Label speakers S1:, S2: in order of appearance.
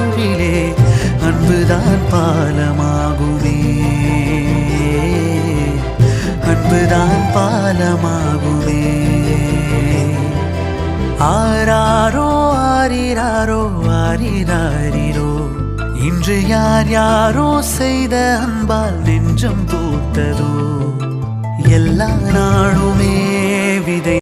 S1: வாழ்விலே அன்புதான் பாலமாகுமே. அன்புதான் பாலமாகுமே. ஆராரோ ஆரிராரோ ஆரிராரிரோ இன்று யார் யாரோ செய்த அன்பால் நெஞ்சம் தூத்ததோ. எல்லா நாளும்